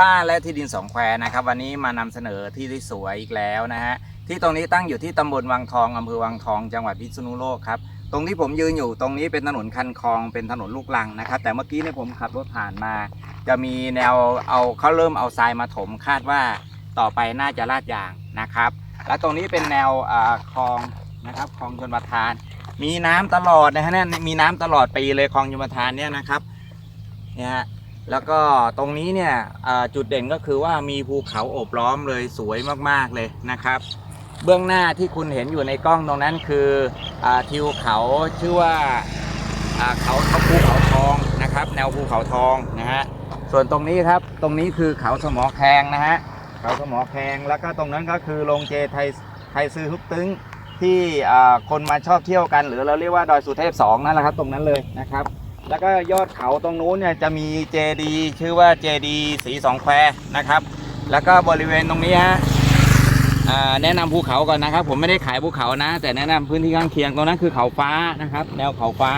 บ้านและที่ดินสองแควนะครับวันนี้มานำเสนอที่ที่สวยอีกแล้วนะฮะที่ตรงนี้ตั้งอยู่ที่ตำบลวังทองอำเภอวังทอง จังหวัดพิษณุโลกครับตรงที่ผมยืนอยู่ตรงนี้เป็นถนนคันคลองเป็นถนนลูกลังนะครับ แต่เมื่อกี้เนี่ยผมขับรถผ่านมา จะมีแนวเอาเขาเริ่มเอาทรายมาถมคาดว่าต่อไปน่าจะลาดยางนะครับ แล้วตรงนี้เป็นแนวคลองนะครับคลองชนประทาน มีน้ำตลอดนะฮะเนี่ยมีน้ำตลอดปีเลยคลองชนประทานเนี่ยนะครับเนี่ย แล้วก็ตรงนี้เนี่ยจุดเด่นก็คือว่ามีภูเขาโอบล้อมเลยสวยมากๆเลยนะครับ เบื้องหน้าที่คุณเห็นอยู่ในกล้องตรงนั้นคืออทิวเขาชื่อว่าเขาเขาภูเขาทองนะครับ แนวภูเขาทองนะฮะส่วนตรงนี้ครับตรงนี้คือเขาสมอแคงนะฮะเขาสมอแคงแล้วก็ตรงนั้นก็คือโรงเจไทยไทยซื้อฮุกตึ้งที่คนมาชอบเที่ยวกัน หรือเราเรียกว่าดอยสุเทพสองนั่นแหละครับ ตรงนั้นเลยนะครับ แล้วก็ยอดเขาตรงนู้นเนี่ยจะมีเจดีชื่อว่าเจดีสีสองแควนะครับ แล้วก็บริเวณตรงนี้ฮะแนะนำภูเขาก่อนนะครับ ผมไม่ได้ขายภูเขานะ แต่แนะนำพื้นที่ข้างเคียงตรงนั้นคือเขาฟ้านะครับ แนวเขาฟ้า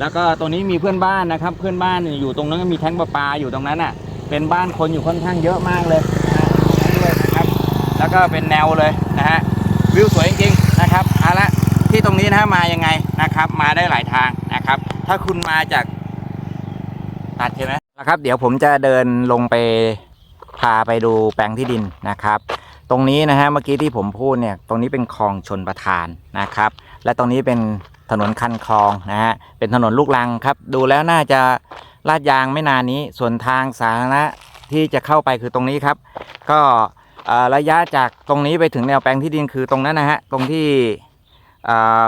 แล้วก็ตรงนี้มีเพื่อนบ้านนะครับ เพื่อนบ้านอยู่ตรงนั้นก็มีแท้งประปาอยู่ตรงนั้นอะ เป็นบ้านคนอยู่ค่อนข้างเยอะมากเลยนะฮะตรงนั้นเลยนะครับ แล้วก็เป็นแนวเลยนะฮะวิวสวยจริงๆนะครับเอาละที่ตรงนี้นะมายังไงนะครับ มาได้หลายทางนะครับถ้าคุณมาจากตัดใช่ไหมนะครับ เดี๋ยวผมจะเดินลงไปพาไปดูแปลงที่ดินนะครับ ตรงนี้นะฮะเมื่อกี้ที่ผมพูดเนี่ย ตรงนี้เป็นคลองชนประทานนะครับ และตรงนี้เป็นถนนคันคลองนะฮะเป็นถนนลูกรังครับ ดูแล้วน่าจะลาดยางไม่นานนี้ ส่วนทางสาธารณะที่จะเข้าไปคือตรงนี้ครับ ก็ระยะจากตรงนี้ไปถึงแนวแปลงที่ดินคือตรงนั้นนะฮะตรงที่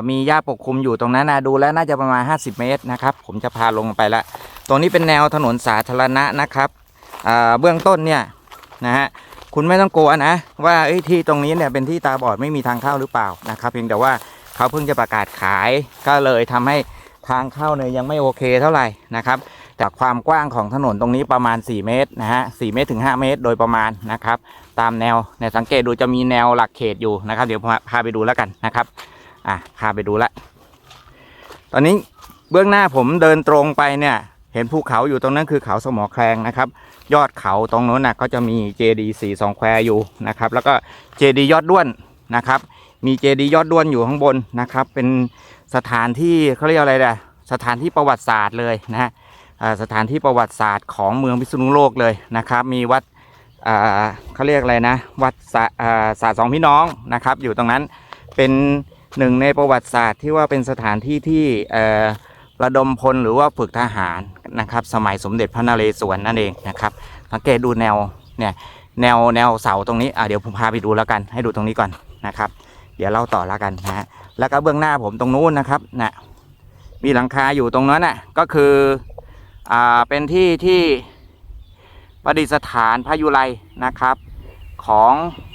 มีหญ้าปกคลุมอยู่ตรงนั้นนะดูแล้วน่าจะประมาณ 50 เมตรนะครับผมจะพาลงไปละตรงนี้เป็นแนวถนนสาธารณะนะครับเบื้องต้นเนี่ยนะฮะคุณไม่ต้องกลัวนะว่าที่ตรงนี้เนี่ยเป็นที่ตาบอดไม่มีทางเข้าหรือเปล่านะครับ เพียงแต่ว่าเขาเพิ่งจะประกาศขายก็เลยทำให้ทางเข้าเนี่ยยังไม่โอเคเท่าไหร่นะครับแต่ความกว้างของถนนตรงนี้ประมาณ 4 เมตรนะฮะ4เมตรถึง 5 เมตรโดยประมาณนะครับ ตามแนวเนี่ยสังเกตดูจะมีแนวหลักเขตอยู่นะครับ เดี๋ยวผมพาไปดูแล้วกันนะครับ อะพาไปดูละ ตอนนี้เบื้องหน้าผมเดินตรงไปเนี่ย เห็นภูเขาอยู่ตรงนั้นคือเขาสมอแครงนะครับ ยอดเขาตรงโน้นนะก็จะมีเจดีสีสองแควอยู่นะครับ แล้วก็เจดียอดด้วนนะครับ มีเจดียอดด้วนอยู่ข้างบนนะครับ เป็นสถานที่เขาเรียกอะไรนะสถานที่ประวัติศาสตร์เลยนะฮะสถานที่ประวัติศาสตร์ของเมืองพิษณุโลกเลยนะครับ มีวัดเขาเรียกอะไรนะ วัดศาสตร์สองพี่น้องนะครับ อยู่ตรงนั้นเป็น หนึ่งในประวัติศาสตร์ที่ว่าเป็นสถานที่ที่ระดมพลหรือว่าฝึกทหารนะครับ สมัยสมเด็จพระนเรศวรนั่นเองนะครับสังเกตดูแนวเนี่ยแนวแนวเสาตรงนี้อะเดี๋ยวผมพาไปดูแล้วกัน ให้ดูตรงนี้ก่อนนะครับ เดี๋ยวเล่าต่อแล้วกันนะฮะแล้วก็เบื้องหน้าผมตรงนู้นนะครับนะมีหลังคาอยู่ตรงนั้นน่ะก็คืออ่าเป็นที่ที่ประดิษฐานพระยุไรนะครับ ของ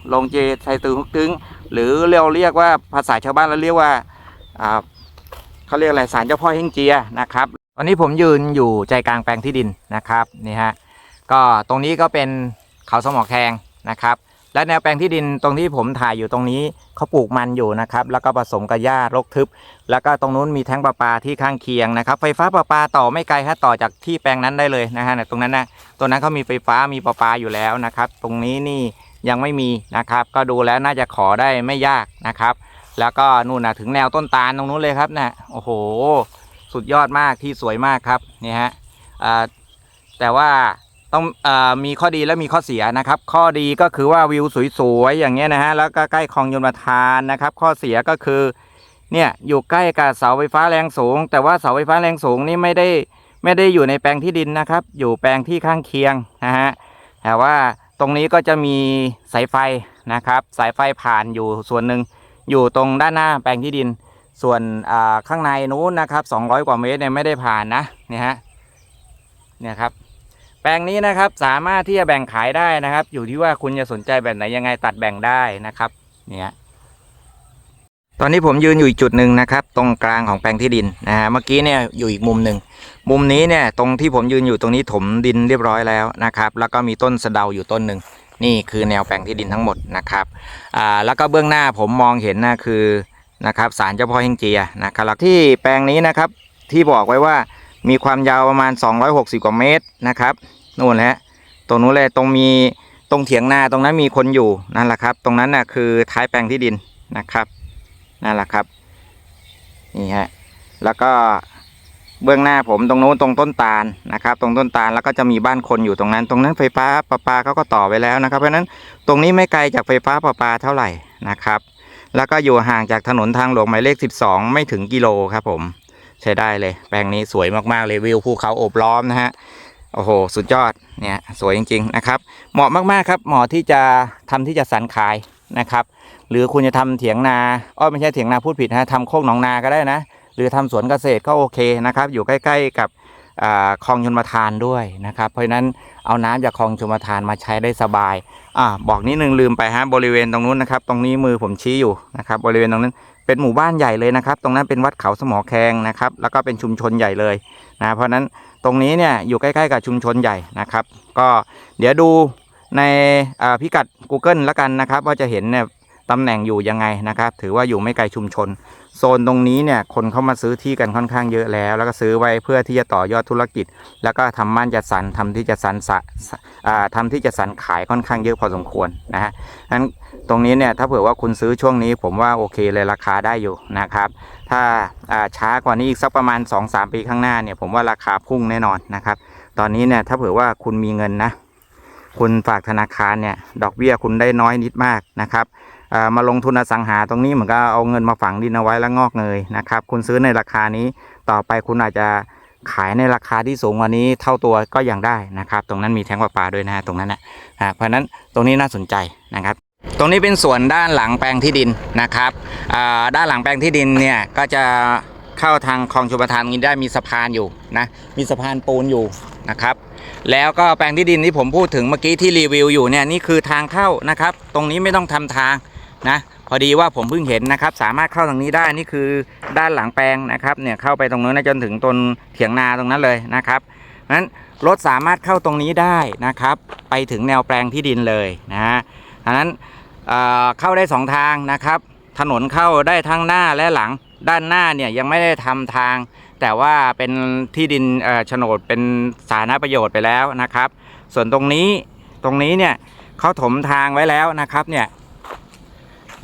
โรงเจไทยตือฮุกตึง หรือเราเรียกว่าภาษาชาวบ้านเราเรียกว่าเขาเรียกอะไรศาลเจ้าพ่อเฮงเจียนะครับวันนี้ผมยืนอยู่ใจกลางแปลงที่ดินนะครับนี่ฮะก็ตรงนี้ก็เป็นเขาสมอแคงนะครับ และแนวแปลงที่ดินตรงที่ผมถ่ายอยู่ตรงนี้เขาปลูกมันอยู่นะครับ แล้วก็ผสมกับหญ้ารกทึบ แล้วก็ตรงนู้นมีแท้งประปาที่ข้างเคียงนะครับ ไฟฟ้าประปาต่อไม่ไกลฮะต่อจากที่แปลงนั้นได้เลยนะฮะตรงนั้นนะตรงนั้นเขามีไฟฟ้ามีประปาอยู่แล้วนะครับ ตรงนี้นี่ ยังไม่มีนะครับ ก็ดูแล้วน่าจะขอได้ไม่ยากนะครับ แล้วก็นู่นนะถึงแนวต้นตาลตรงนู้นเลยครับนะโอ้โห สุดยอดมากที่สวยมากครับนี่ฮะแต่ว่าต้องอมีข้อดีและมีข้อเสียนะครับ ข้อดีก็คือว่าวิวสวยๆอย่างเงี้ยนะฮะแล้วก็ใกล้คลองยมทานนะครับ ข้อเสียก็คือเนี่ยอยู่ใกล้กับเสาไฟฟ้าแรงสูง แต่ว่าเสาไฟฟ้าแรงสูงนี่ไม่ได้ไม่ได้อยู่ในแปลงที่ดินนะครับ อยู่แปลงที่ข้างเคียงนะฮะแต่ว่า ตรงนี้ก็จะมีสายไฟนะครับ สายไฟผ่านอยู่ส่วนหนึ่งอยู่ตรงด้านหน้าแปลงที่ดิน ส่วนข้างในนู้นนะครับ 200 กว่าเมตรเนี่ยไม่ได้ผ่านนะเนี่ยฮะเนี่ยครับแปลงนี้นะครับสามารถที่จะแบ่งขายได้นะครับ อยู่ที่ว่าคุณจะสนใจแบบไหนยังไงตัดแบ่งได้นะครับเนี่ยตอนนี้ผมยืนอยู่อีกจุดหนึ่งนะครับ ตรงกลางของแปลงที่ดินนะฮะเมื่อกี้เนี่ยอยู่อีกมุมหนึ่ง มุมนี้เนี่ยตรงที่ผมยืนอยู่ตรงนี้ถมดินเรียบร้อยแล้วนะครับ แล้วก็มีต้นสะเดาอยู่ต้นหนึ่งนี่คือแนวแปลงที่ดินทั้งหมดนะครับอ่าแล้วก็เบื้องหน้าผมมองเห็นนะคือนะครับศาลเจ้าพ่อเฮงเจียนะครับแล้วที่แปลงนี้นะครับที่บอกไว้ว่ามีความยาวประมาณ 260 กว่าเมตรนะครับนู่นแหละตรงนู้นเลยตรงมีตรงเถียงนาตรงนั้นมีคนอยู่นั่นแหละครับ ตรงนั้นน่ะคือท้ายแปลงที่ดินนะครับนั่นแหละครับนี่ฮะแล้วก็ เบื้องหน้าผมตรงโน้นตรงต้นตาลนะครับ ตรงต้นตาลแล้วก็จะมีบ้านคนอยู่ตรงนั้น ตรงนั้นไฟฟ้าประปาเขาก็ต่อไว้แล้วนะครับ เพราะฉะนั้นตรงนี้ไม่ไกลจากไฟฟ้าประปาเท่าไหร่นะครับ แล้วก็อยู่ห่างจากถนนทางหลวงหมายเลข 12 ไม่ถึงกิโลครับผมใช้ได้เลย แปลงนี้สวยมากๆเลยวิวภูเขาโอบล้อมนะฮะโอ้โห สุดยอดเนี่ยสวยจริง ๆ นะครับ เหมาะมากๆครับเหมาะที่จะทำที่จะสรรขายนะครับ หรือคุณจะทำเถียงนาอ้อไม่ใช่เถียงนาพูดผิดนะทำโคกหนองนาก็ได้นะ รือทำสวนเกษตรก็โอเคนะครับ อยู่ใกล้ ๆ กับอคลองชนประทานด้วยนะครับ เพราะฉะนั้นเอาน้ำจากคลองชนประทานมาใช้ได้สบายอ่าบอกนิดนึงลืมไปฮะบริเวณตรงนู้นนะครับ ตรงนี้มือผมชี้อยู่นะครับ บริเวณตรงนั้นเป็นหมู่บ้านใหญ่เลยนะครับ ตรงนั้นเป็นวัดเขาสมอแคงนะครับ แล้วก็เป็นชุมชนใหญ่เลยนะเพราะฉะนั้นตรงนี้เนี่ยอยู่ใกล้ ๆ กับชุมชนใหญ่นะครับ ก็เดี๋ยวดูในพิกัด Google แล้วกันนะครับ ว่าจะเห็นเนี่ย ตำแหน่งอยู่ยังไงนะครับ ถือว่าอยู่ไม่ไกลชุมชน โซนตรงนี้เนี่ยคนเข้ามาซื้อที่กันค่อนข้างเยอะแล้ว แล้วก็ซื้อไว้เพื่อที่จะต่อยอดธุรกิจ แล้วก็ทำม่านจัดสรรทำที่จัดสรรสะอ่าทำที่จัดสรรขายค่อนข้างเยอะพอสมควรนะฮะนั้นตรงนี้เนี่ยถ้าเผื่อว่าคุณซื้อช่วงนี้ ผมว่าโอเคเลยราคาได้อยู่นะครับ ถ้าาช้ากว่านี้อีกสักประมาณ 2-3 ปีข้างหน้าเนี่ยผมว่าราคาพุ่งแน่นอนนะครับ ตอนนี้เนี่ยถ้าเผื่อว่าคุณมีเงินนะคุณฝากธนาคารเนี่ยดอกเบี้ยคุณได้น้อยนิดมากนะครับ มาลงทุนอสังหาตรงนี้เหมือนกับเอาเงินมาฝังดินเอาไว้แล้วงอกเงยนะครับ คุณซื้อในราคานี้ต่อไปคุณอาจจะขายในราคาที่สูงกว่านี้เท่าตัวก็ยังได้นะครับ ตรงนั้นมีแท้งประปาด้วยนะฮะตรงนั้นนะเพราะนั้นตรงนี้น่าสนใจนะครับ ตรงนี้เป็นส่วนด้านหลังแปลงที่ดินนะครับอ่าด้านหลังแปลงที่ดินเนี่ยก็จะเข้าทางคลองชลประทานนี้ได้มีสะพานอยู่นะมีสะพานปูนอยู่นะครับ แล้วก็แปลงที่ดินที่ผมพูดถึงเมื่อกี้ที่รีวิวอยู่เนี่ยนี่คือทางเข้านะครับ ตรงนี้ไม่ต้องทำทาง นะพอดีว่าผมเพิ่งเห็นนะครับ สามารถเข้าทางนี้ได้นี่คือด้านหลังแปลงนะครับเนี่ยเข้าไปตรงนู้นจนถึงต้นเถียงนาตรงนั้นเลยนะครับนั้นรถสามารถเข้าตรงนี้ได้นะครับ ไปถึงแนวแปลงที่ดินเลยนะฮะอันนั้นเเข้าได้สองทางนะครับ ถนนเข้าได้ทั้งหน้าและหลังด้านหน้าเนี่ยยังไม่ได้ทำทาง แต่ว่าเป็นที่ดินโฉนดเป็นสาธารณประโยชน์ไปแล้วนะครับ ส่วนตรงนี้ตรงนี้เนี่ยเขาถมทางไว้แล้วนะครับเนี่ย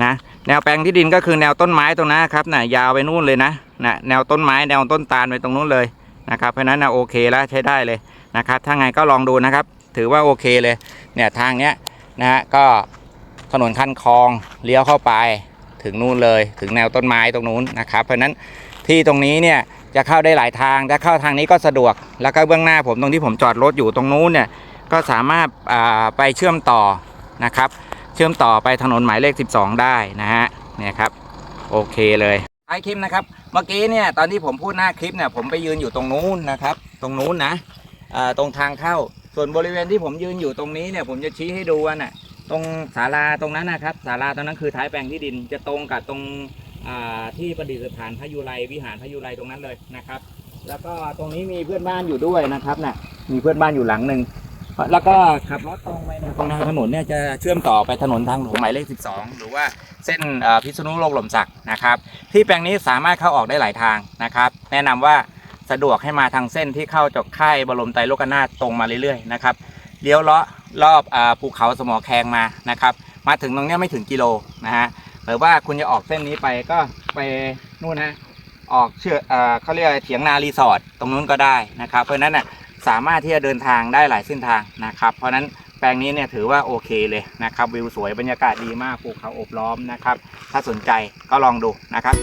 นะแนวแปลงที่ดินก็คือแนวต้นไม้ตรงนั้นครับนะยาวไปนู่นเลยนะนะแนวต้นไม้แนวต้นตาลไปตรงนู้นเลยนะครับเพราะฉะนั้นนะโอเคแล้วใช้ได้เลยนะครับถ้าไงก็ลองดูนะครับ ถือว่าโอเคเลยเนี่ยทางเนี้ยนะฮะก็ถนนคันคลองเลี้ยวเข้าไปถึงนู่นเลยถึงแนวต้นไม้ตรงนู้นนะครับ เพราะฉะนั้นที่ตรงนี้เนี่ยจะเข้าได้หลายทางถ้าเข้าทางนี้ก็สะดวก แล้วก็เบื้องหน้าผมตรงที่ผมจอดรถอยู่ตรงนู้นเนี่ยก็สามารถไปเชื่อมต่อนะครับ เชื่อมต่อไปถนนหมายเลข 12 ได้นะฮะเนี่ยครับโอเคเลยท้ายคลิปนะครับ เมื่อกี้เนี่ยตอนที่ผมพูดหน้าคลิปเนี่ยผมไปยืนอยู่ตรงนู้นนะครับ ตรงนู้นนะตรงทางเข้าส่วนบริเวณที่ผมยืนอยู่ตรงนี้เนี่ยผมจะชี้ให้ดูว่าน่ะตรงศาลาตรงนั้นนะครับศาลาตรงนั้นคือท้ายแปลงที่ดินจะตรงกับตรงที่ประดิษฐานพระยุไรวิหารพระยุไรตรงนั้นเลยนะครับ แล้วก็ตรงนี้มีเพื่อนบ้านอยู่ด้วยนะครับน่ะมีเพื่อนบ้านอยู่หลังหนึ่ง แล้วก็ขับรถตรงไปเนี่ยตรงทางถนนเนี่ยจะเชื่อมต่อไปถนนทางหลวงหมายเลข 12 หรือว่าเส้นเอ่อพิษณุโลกหล่มสักนะครับ ที่แปลงนี้สามารถเข้าออกได้หลายทางนะครับ แนะนำว่าสะดวกให้มาทางเส้นที่เข้าจากค่ายบรมไตรโลกนาถตรงมาเรื่อยๆนะครับเลี้ยวเลาะรอบอาภูเขาสมอแคงมานะครับ มาถึงตรงเนี้ยไม่ถึงกิโลนะฮะหรือว่าคุณจะออกเส้นนี้ไปก็ไปนู่นนะออกเชื่อเอ่อเขาเรียกอะไรเถียงนารีสอร์ทตรงนู้นก็ได้นะครับ เพราะฉะนั้นน่ะ สามารถที่จะเดินทางได้หลายเส้นทางนะครับ เพราะนั้นแปลงนี้เนี่ยถือว่าโอเคเลยนะครับวิวสวยบรรยากาศดีมากภูเขาโอบล้อมนะครับ ถ้าสนใจก็ลองดูนะครับ